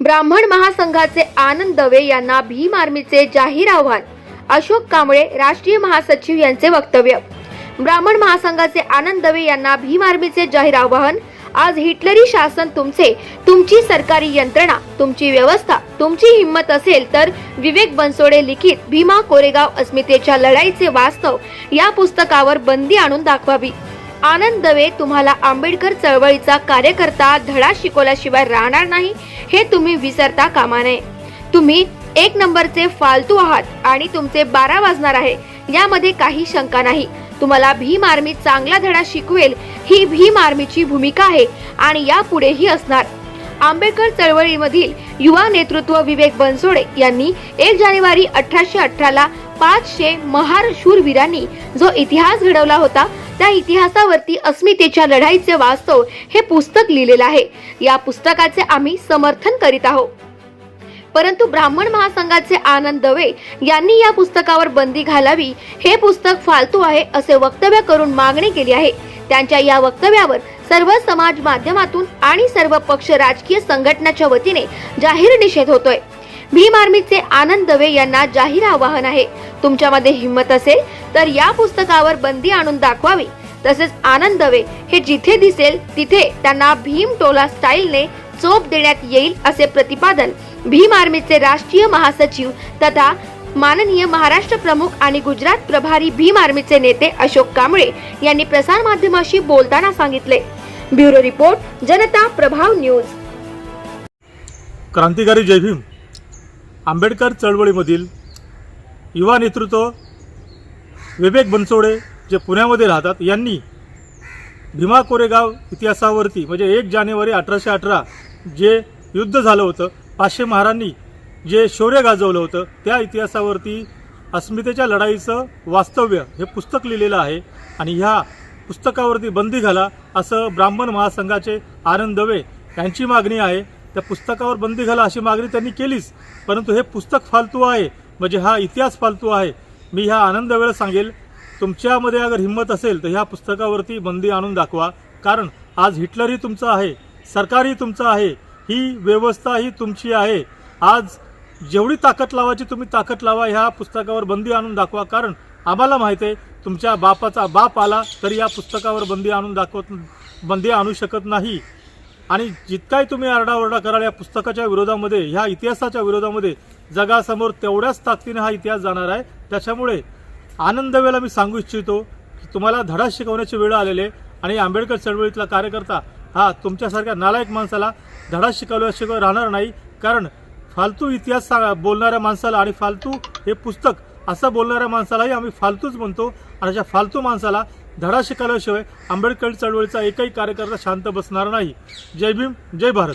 ब्राह्मण महासंघाचे आनंद दवे यांना भीम आर्मीचे जाहीर आव्हान. अशोक कांबळे राष्ट्रीय महासचिव यांचे वक्तव्य. ब्राह्मण महासंघाचे आनंद दवे यांना भीम आर्मीचे जाहीर आवाहन. आज हिटलरी शासन तुमचे तुमची सरकारी यंत्रणा तुमची व्यवस्था तुमची हिंमत असेल तर विवेक बनसोडे लिखित भीमा कोरेगाव अस्मितेच्या लढाईचे वास्तव या पुस्तकावर बंदी आणून दाखवावी. आनंद दवे तुम्हाला आंबेडकर चळवळीचा कार्यकर्ता धडा शिकवल्याशिवाय राहणार नाही हे तुम्ही विसरता कामा नये. तुम्ही एक नंबरचे फालतू आहात आणि तुमचे बारा वाजणार आहे यामध्ये काही शंका नाही. तुम्हाला भीम आर्मी चांगला धडा शिकवेल ही भीम आर्मीची भूमिका आहे आणि यापुढेही असणार. आंबेडकर चळवळीमधील युवा नेतृत्व विवेक बनसोडे यांनी एक जानेवारी अठराशे अठराला पाचशे महार शूरवीरांनी जो इतिहास घडवला होता त्या इतिहासावरती अस्मितेच्या लढाईचे वास्तव हे पुस्तक लिहिलेलं आहे. या पुस्तकाचे आम्ही समर्थन करीत आहोत. परंतु ब्राह्मण महासंघाचे आनंद दवे यांनी या पुस्तकावर बंदी घालावी हे पुस्तक फालतू आहे असे वक्तव्य करून मागणी केली आहे. त्यांच्या या वक्तव्यावर सर्व समाज माध्यमातून आणि सर्व पक्ष राजकीय संघटनाच्या वतीने जाहीर निषेध होतोय. भीम आर्मीचे आनंद दवे यांना जाहीर आवाहन आहे. तुमच्यामध्ये हिंमत असेल तर या पुस्तकावर बंदी आणून दाखवावी. तसेच आनंद दवे हे जिथे दिसेल तिथे त्यांना भीम टोला स्टाईलने चोप देण्यात येईल असे प्रतिपादन भीम आर्मीचे राष्ट्रीय महासचिव तथा माननीय महाराष्ट्र प्रमुख आणि गुजरात प्रभारी भीम आर्मीचे नेते अशोक कांबळे यांनी प्रसार माध्यमाशी बोलताना सांगितले. ब्युरो रिपोर्ट जनता प्रभाव न्यूज. क्रांतिकारी जय भीम. आंबेडकर चळवळीमधील युवा नेतृत्व विवेक बनसोडे जे पुण्यामध्ये राहतात यांनी भीमा कोरेगाव इतिहासावरती म्हणजे एक जानेवारी अठराशे अठरा जे युद्ध झालं होतं पाचशे महारांनी जे शौर्य गाजवलं होतं त्या इतिहासावरती अस्मितेच्या लढाईचं वास्तव्य हे पुस्तक लिहिलेलं आहे आणि ह्या पुस्तकावरती बंदी घाला असं ब्राह्मण महासंघाचे आनंद दवे यांची मागणी आहे. त्या पुस्तकावर बंदी घाला अशी मागणी त्यांनी केलीच परंतु हे पुस्तक फालतू आहे. म्हणजे हा इतिहास फालतू आहे. मी ह्या आनंद वेळ सांगेल तुमच्यामध्ये अगर हिंमत असेल तर ह्या पुस्तकावरती बंदी आणून दाखवा. कारण आज हिटलरही तुमचं आहे सरकारही तुमचं आहे ही व्यवस्था ही तुमची आहे. आज जेवढी ताकद लावायची तुम्ही ताकद लावा ह्या पुस्तकावर बंदी आणून दाखवा. कारण आम्हाला माहिती आहे तुमच्या बापाचा बाप आला तरी या पुस्तकावर बंदी आणून दाखवत बंदी आणू शकत नाही. आणि जितकाही तुम्ही आरडाओरडा कराल या पुस्तकाच्या विरोधामध्ये ह्या इतिहासाच्या विरोधामध्ये जगासमोर तेवढ्याच ताकदीने हा इतिहास जाणार आहे. त्याच्यामुळे आनंद वेळेला मी सांगू इच्छितो की तुम्हाला धडा शिकवण्याची वेळ आलेले आणि आंबेडकर चळवळीतला कार्यकर्ता हा तुमच्यासारख्या नालायक माणसाला धडा शिकवल्याशिवाय राहणार नाही. कारण फालतू इतिहास सांगा बोलणाऱ्या माणसाला आणि फालतू हे पुस्तक असं बोलणाऱ्या माणसालाही आम्ही फालतूच म्हणतो. आणि अशा फालतू माणसाला धडा शिकवल्याशिवाय आंबेडकर चळवळीचा एकही कार्यकर्ता शांत बसणार नाही. जय भीम जय भारत.